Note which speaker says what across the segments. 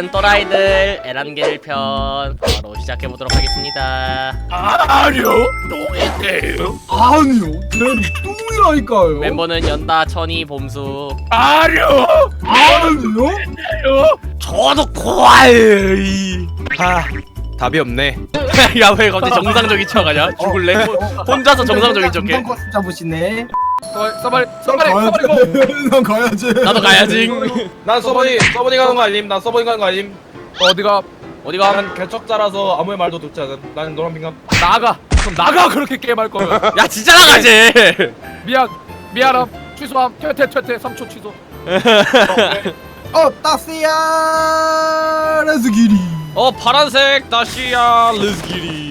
Speaker 1: 오늘은 또라이들 에란겔 편 바로 시작해 보도록 하겠습니다.
Speaker 2: 아니요 똥인데요
Speaker 3: 아니요, 쟤는 뚱이라니까요.
Speaker 1: 멤버는 연다, 천이, 봄수.
Speaker 2: 아니요
Speaker 3: 아니요?
Speaker 2: 아니요
Speaker 1: 저도 고아이.
Speaker 4: 아 답이 없네
Speaker 1: 야왜 갑자기 정상적인 척하냐? 죽을래? 혼자서 정상적인 척해.
Speaker 3: 금방 잡으시네.
Speaker 2: 써바리 써바리 써바리 고
Speaker 3: 난 가야지.
Speaker 1: 나도 가야지.
Speaker 4: 난 서버니 서버니 가는 거 아님 난 서버니 가는 거 아님
Speaker 2: 어디가
Speaker 1: 어디가?
Speaker 4: 난 개척자라서 아무의 말도 듣지 않은 난 노란 빙감
Speaker 2: 나가 그럼 나가 그렇게 게임할 거면
Speaker 1: 야 진짜 나가지.
Speaker 2: 미안 미안함 취소함 퇴퇴 퇴퇴 3초 취소
Speaker 3: 어, 따스야, 레스기리.
Speaker 1: 어 파란색 다시야 르스기리.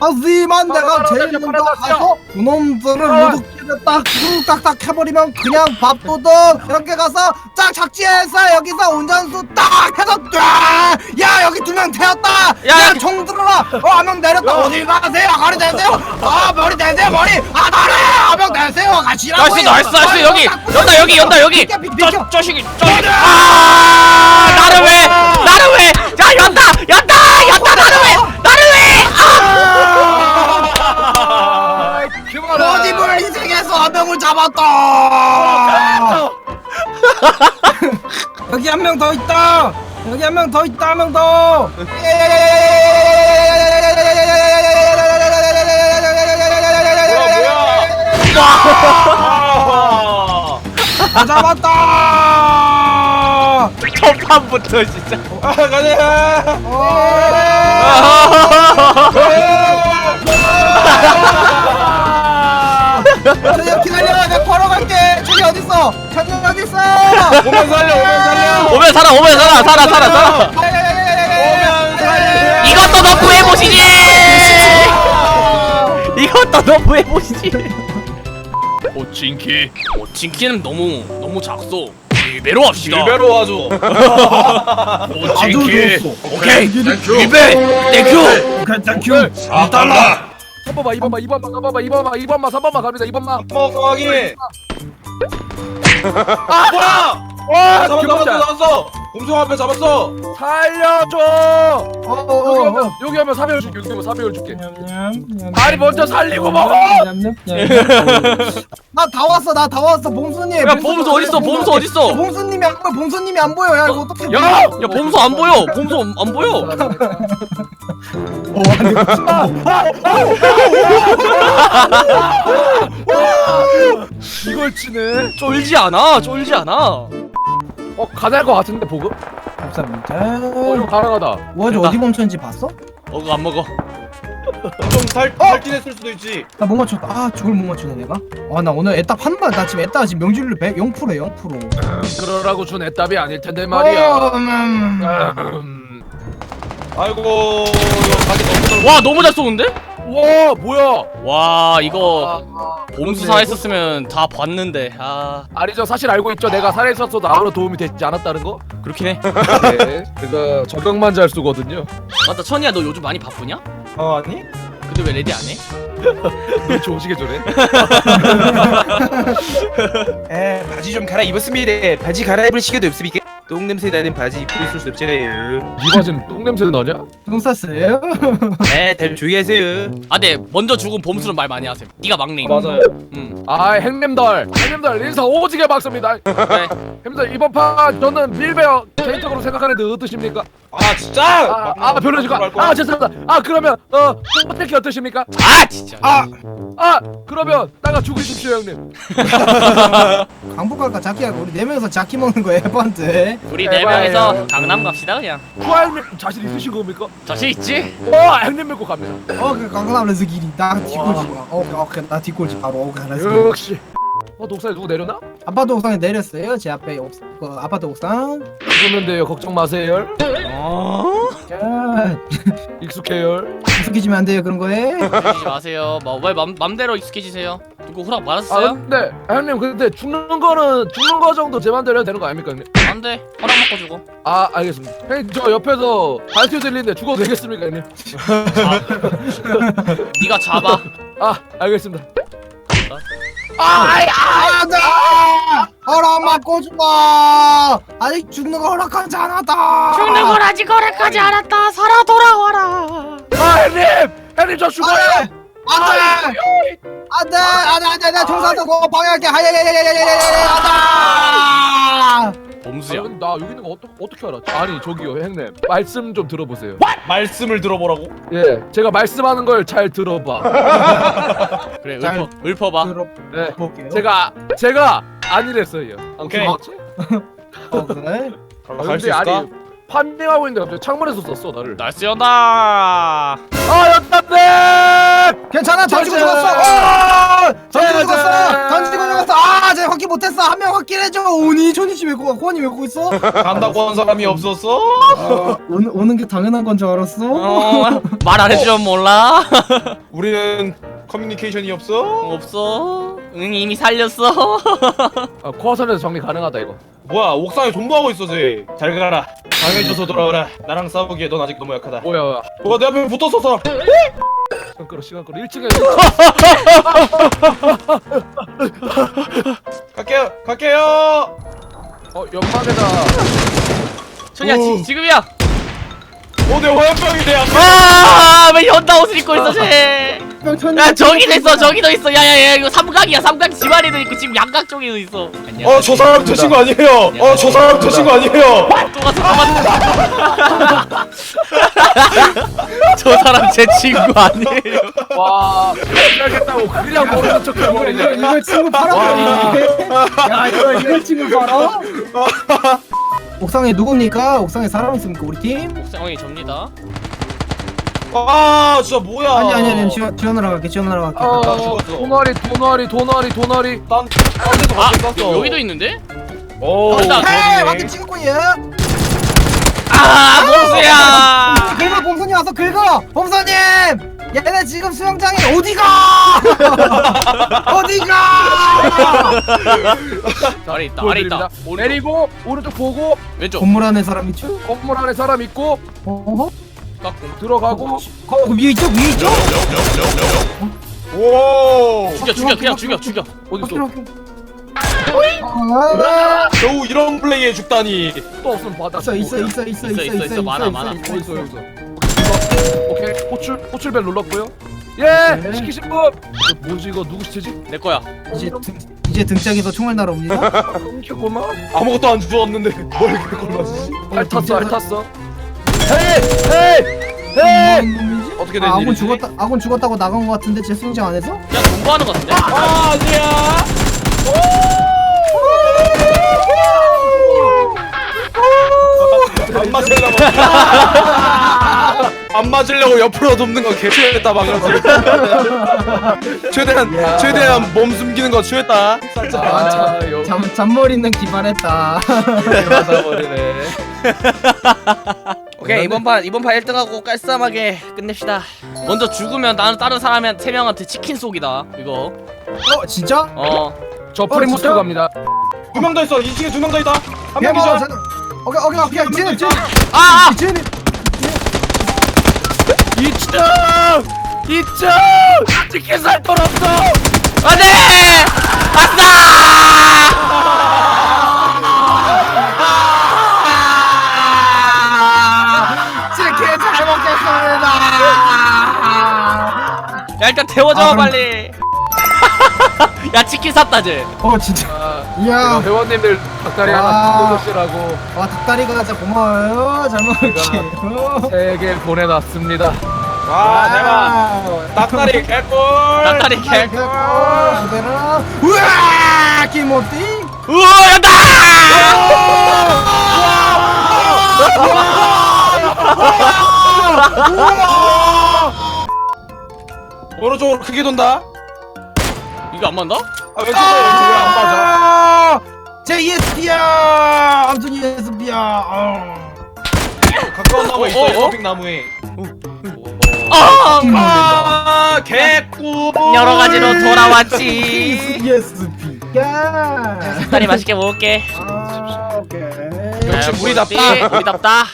Speaker 3: 하지만 내가 제일 먼저. 가서 그놈들을
Speaker 2: 알아.
Speaker 3: 모두 끼를 딱 쿵딱딱 해버리면 그냥 밥도둑 이렇게 가서 딱 착지해서 여기서 운전수 딱 해서 야 여기 두 명 태웠다!
Speaker 1: 야,
Speaker 3: 야총 들어라! 어한 명 내렸다. 어디 가세요? 머리 대세요? 아 머리 대세요 머리! 아 나래 한명 대세요. 가시라고
Speaker 1: 나이스 나이스 나이스. 여기 연다 여기 연다 여기.
Speaker 3: 비켜, 비켜.
Speaker 1: 저 저식이 저. 아 나를 왜 나를 왜? 야 연다 연
Speaker 3: 명을 잡았다. 여기 한 명 더 있다. 여기 한 명 더 있다. 한 명더. 아다 잡았다.
Speaker 1: 첫판부터 진짜.
Speaker 4: 아, 가자 오면 살려 오면 살려
Speaker 1: 오면 살아 오면 살아 살아 살아 살아.
Speaker 4: 오면 살려
Speaker 1: 이것도 너프 해보시지. 이것도 너프 해보시지.
Speaker 2: 오친키
Speaker 1: 어, 진키는 너무 너무 작소. 리베로 합시다.
Speaker 4: 일배로 와줘
Speaker 2: 오친키
Speaker 1: 오케이. 리베 땡큐.
Speaker 3: 땡큐
Speaker 2: 아 달라 3번만 2번만 2번만 3번만 2번만 2번만 3번만 갑니다 2번만
Speaker 4: 뭐 성하기
Speaker 2: 아
Speaker 4: 뭐야?
Speaker 2: 와
Speaker 4: 잡았어
Speaker 2: 기본자
Speaker 4: 잡았어 잡았어. 곰성 앞에 잡았어.
Speaker 2: 살려줘! 여기 하면 여기 하면 3배율 줄게 여기 하면 3배율 줄게. 아니 먼저 살리고 먹어!
Speaker 3: 나 다 왔어 나 다 왔어 봉수님.
Speaker 1: 야 봄수 어딨어? 봄수 어딨어?
Speaker 3: 봉수님이 안 보여 봉수님이 안 보여. 야 이거 어떻게
Speaker 2: 야!
Speaker 1: 야 봄수 안 보여. 봄수 안 보여.
Speaker 2: 이걸 치네
Speaker 1: 쫄지 않아. 쫄지 않아.
Speaker 2: 어 가능할 것 같은데 보급?
Speaker 3: 감사합니다
Speaker 2: 어 가능하다
Speaker 3: 뭐야 저 어디 멈췄는지 봤어?
Speaker 1: 어 그거 안 먹어.
Speaker 4: 좀 살 살긴 했을 수도 있지
Speaker 3: 나 못 맞췄다 아 저걸 못 맞추네 내가 아 나 오늘 애답 한발 나 지금 애답 지금 명중률 100 0%에 0%
Speaker 2: 그러라고 준 애답이 아닐 텐데 말이야
Speaker 3: 어, 음.
Speaker 2: 음.
Speaker 4: 아이고 이거 가기 너무 넓어
Speaker 1: 와 너무 잘 쏘는데?
Speaker 2: 와 뭐야
Speaker 1: 와 이거
Speaker 2: 아,
Speaker 1: 봄수사 했었으면 다 봤는데 아
Speaker 2: 아니죠 사실 알고 있죠 내가 살해했었어도 아무런 도움이 되지 않았다는 거?
Speaker 1: 그렇긴 해.
Speaker 2: 네 제가 적응만 잘 쓰거든요
Speaker 1: 맞다 천이야 너 요즘 많이 바쁘냐?
Speaker 4: 어 아니?
Speaker 1: 근데 왜 레디 안 해?
Speaker 2: 너 좋으시게 저래
Speaker 4: 에 바지 좀 갈아입었습니다 바지 갈아입을 시간도 없습니까? 똥냄새 나는 바지 입고 있을 수 없잖아요
Speaker 2: 네 바지는 똥냄새 나냐?
Speaker 3: 똥 쌌어요?
Speaker 4: 에 다들 조용히 하세요
Speaker 1: 아네 먼저 죽은 봄수는 말 많이 하세요. 네가 막내.
Speaker 4: 맞아요
Speaker 1: 응.
Speaker 2: 아 행님들 행님들 인사 오지게 막습니다
Speaker 1: 그래.
Speaker 2: 형님들 이번 판 저는 밀베어 개인적으로 생각하는 데 어떠십니까?
Speaker 4: 아 진짜?
Speaker 2: 아, 아 별로시고 아 죄송합니다 아 그러면 어 어떻게 어떠십니까?
Speaker 1: 아 진짜.
Speaker 3: 아
Speaker 2: 아 그러면 나가 죽으십시오 형님
Speaker 3: 강북갈까 자키 하고 우리 네 명이서 자키 먹는 거야
Speaker 1: 우리 네
Speaker 2: 에바예요.
Speaker 1: 명이서 강남 갑시다 그냥.
Speaker 2: 후아님 자신 있으신 겁니까?
Speaker 1: 자신 있지?
Speaker 2: 어 형님 믿고 갑니다
Speaker 3: 어 그 강남 레스기리 나 뒷골지 어 오케이 나 뒷골지 바로 오케이 레스기리
Speaker 2: 역시 어 독사에 누구 내려나?
Speaker 3: 아파트 옥상에 내렸어요 제 앞에 옥, 그 아파트 옥상
Speaker 2: 죽었는데요 걱정 마세요
Speaker 1: 어?
Speaker 3: 야
Speaker 2: 익숙해요
Speaker 3: 익숙해지면 안 돼요 그런 거에
Speaker 1: 하지 마세요. 뭐왜 맘대로 익숙해지세요? 누구 허락
Speaker 2: 아
Speaker 1: 받았어요?
Speaker 2: 근데 형님 근데 죽는 거는 죽는 거 정도 제 맘대로 해도 되는 거 아닙니까 형님?
Speaker 1: 안 돼. 허락 먹고 죽어.
Speaker 2: 아 알겠습니다 형님 저 옆에서 발표 들리는데 죽어도 되겠습니까 형님?
Speaker 1: 네가 잡아.
Speaker 2: 아 알겠습니다
Speaker 3: 아아나 아, 네. 허락 맞고 죽어 아직 죽는 거 허락하지 않았다.
Speaker 1: 죽는 걸 아직 허락하지 않았다. 살아 돌아와라.
Speaker 2: 아 형님! 아님 저 죽어요!
Speaker 3: 안돼. 안돼. 안돼 안돼 정사도 방해할게. 하야야야야야야야 안돼
Speaker 1: 범수야
Speaker 2: 아, 근데 나 여기 있는 거 어떠, 어떻게 알았지? 아니 저기요 형님 말씀 좀 들어보세요
Speaker 4: 말씀을 들어보라고?
Speaker 2: 예 제가 말씀하는 걸 잘 들어봐
Speaker 1: 그래
Speaker 3: 잘-
Speaker 1: 읊어 읊어봐
Speaker 2: 네
Speaker 3: 들어볼게요
Speaker 2: 제가 제가 아니랬어요
Speaker 4: 오케이.
Speaker 2: 맞지?
Speaker 3: 어, 그래?
Speaker 2: 아,
Speaker 4: 갈수
Speaker 2: 근데
Speaker 4: 있을까?
Speaker 2: 아니 판명하고 있는데 갑자기 창문에서 썼어 나를
Speaker 1: 날씨연다
Speaker 2: 아 연답네
Speaker 3: 괜찮아 던지고
Speaker 2: 짜잔.
Speaker 3: 죽었어 어! 던지고. 죽었어 못했어. 한 명 확기해줘. 오니 조니 씨 왜 고, 호원이 왜고 있어?
Speaker 4: 간다고 한 사람이 없었어?
Speaker 3: 어, 오는, 오는 게 당연한 건 줄 알았어?
Speaker 1: 어 말 안 해주면 몰라?
Speaker 4: 우리는 커뮤니케이션이 없어?
Speaker 1: 없어. 응 이미 살렸어.
Speaker 2: 아, 코어선에서 정리 가능하다 이거.
Speaker 4: 뭐야 옥상에 존버하고 있어 쟤잘 가라. 강해져서 돌아오라. 나랑 싸우기에 넌 아직 너무 약하다.
Speaker 2: 뭐야. 뭐야
Speaker 4: 뭐가 내 앞에 붙었어서
Speaker 2: 시간 끌어 시간 끌어. 1층에
Speaker 4: 갈게요 갈게요.
Speaker 2: 어 연막에다.
Speaker 1: 천이야
Speaker 4: 오.
Speaker 1: 지, 지금이야.
Speaker 4: 어내 화염병이 내 앞에.
Speaker 1: 아왜 연다 옷을 입고 있어 쟤 야 저기도 있어 저기도 있어. 야 야 야 이거 삼각이야 삼각. 집안에도 있고 지금 양각 쪽에도 있어. 안녕
Speaker 4: 어저 사람 저 친구 아니에요. 어 저 사람 저 친구 아니에요.
Speaker 1: 또 갔어 또 갔어 저 사람 제 친구 아니에요
Speaker 2: 와 해야겠다고 그냥 모르는 척
Speaker 3: 이거,
Speaker 2: 해버리네
Speaker 3: 이거 친구 팔아버리네 야 이거 이거 친구 팔아? 옥상에 누굽니까? 옥상에 사람 있습니까 우리 팀?
Speaker 1: 옥상이 접니다
Speaker 4: 아 진짜 뭐야
Speaker 3: 아니 아니 아니 지원, 지원하러 갈게 지원하러 갈게
Speaker 2: 어. 도나리 도나리 도나리 도나리
Speaker 4: 딴, 딴 데도
Speaker 1: 아 여기도 있는데?
Speaker 4: 오
Speaker 1: 쏜다.
Speaker 3: 헤이. 완전 친구야
Speaker 1: 아 범수야.
Speaker 3: 긁어 범선이 와서 긁어. 범선님! 얘네 지금 수영장에 어디가? 어디가?
Speaker 1: 아래 있다 아래 있다.
Speaker 2: 보여드립니다. 내리고 오른쪽 보고
Speaker 1: 왼쪽.
Speaker 3: 건물 안에 사람 있죠?
Speaker 2: 건물 안에 사람 있고
Speaker 3: 어허?
Speaker 1: 깎고.
Speaker 2: 들어가고
Speaker 3: 거 위에 있죠? 위에 있죠?
Speaker 4: 오
Speaker 1: 죽여 죽여 그냥 죽여 죽여.
Speaker 2: 어디 있어?
Speaker 3: 아,
Speaker 4: 겨우 이런 플레이에 죽다니.
Speaker 2: 또 없으면 바닥
Speaker 3: 있어 있어 있어 있어
Speaker 1: 있어, 있어, 있어. 많아, 많아.
Speaker 2: 있어 있어. 오케이 호출 호출벨 눌렀고요. 예
Speaker 3: 네.
Speaker 2: 시키신 분. 이거 뭐지 이거? 누구 시체지?
Speaker 1: 내 거야.
Speaker 3: 이제 등, 이제 등짝에서 총알 날아옵니다.
Speaker 2: 끊겼구만
Speaker 4: 아무것도 안 주웠는데 뭘 그걸 맞지?
Speaker 2: 알 탔어 알 탔어. 헤이 헤이 헤이?
Speaker 4: 어떻게 된
Speaker 3: 아, 아군
Speaker 4: 일이지?
Speaker 3: 죽었다 아군 죽었다고 나간 것 같은데 제 수영장 안에서?
Speaker 1: 그냥 공부하는 거 같은데?
Speaker 4: 아 아니야 안 맞으려고. 안 맞으려고 옆으로 눕는 거 개취했다 방금 최대한 최대한 몸 숨기는 거 취했다.
Speaker 2: 아 여-
Speaker 3: 잠, 잔머리는 기발했다.
Speaker 2: 맞아버리네.
Speaker 1: 오케이 이번 판 이번 판 1등하고 깔쌈하게 끝냅시다. 먼저 죽으면 나는 다른 사람한테 세 명한테 치킨 쏘기다 이거.
Speaker 3: 어 진짜?
Speaker 1: 어.
Speaker 2: 저 프리모스
Speaker 3: 진짜?
Speaker 2: 갑니다.
Speaker 4: 두 명 더 있어. 2층에 두 명 더 있다. 한 명 기절.
Speaker 3: 오케이 오케이 오케이. 지금 지금
Speaker 1: 아!
Speaker 3: 지금
Speaker 2: 2층 2층 치킨 살돈 없어!
Speaker 1: 안돼! 아싸!
Speaker 3: 치킨 잘 먹겠습니다.
Speaker 1: 야 일단 데워줘
Speaker 3: 아, 그럼-
Speaker 1: 빨리. 야 치킨 샀다 쟤.
Speaker 3: 어 진짜.
Speaker 2: 아,
Speaker 3: 이야.
Speaker 2: 회원님들 닭다리
Speaker 3: 와.
Speaker 2: 하나 뜯으시라고.
Speaker 3: 와 닭다리가 진짜 고마워요. 잘 먹을게요.
Speaker 2: 세 개 보내놨습니다.
Speaker 4: 와 대박. 닭다리 개꿀.
Speaker 1: 닭다리 개
Speaker 3: 그대로. 우와 김호띠.
Speaker 1: 우와 연다!
Speaker 4: 오른쪽으로 크게 돈다
Speaker 1: 이거 안 맞나?
Speaker 4: 아 왼쪽에 왼쪽에 안 맞아.
Speaker 3: 제 ESP야! 아무튼 ESP야! 어.
Speaker 4: 가까운 나무
Speaker 1: 어,
Speaker 4: 있어
Speaker 1: 어, 어?
Speaker 4: 에어핑 나무에.
Speaker 1: 아!
Speaker 4: 아 개꿀.
Speaker 1: 여러 가지로 돌아왔지.
Speaker 3: ESP야!
Speaker 1: 다리 맛있게 먹을게.
Speaker 3: 아 오케이.
Speaker 4: 역시
Speaker 1: 야,
Speaker 4: 우리답다.
Speaker 1: 우리답다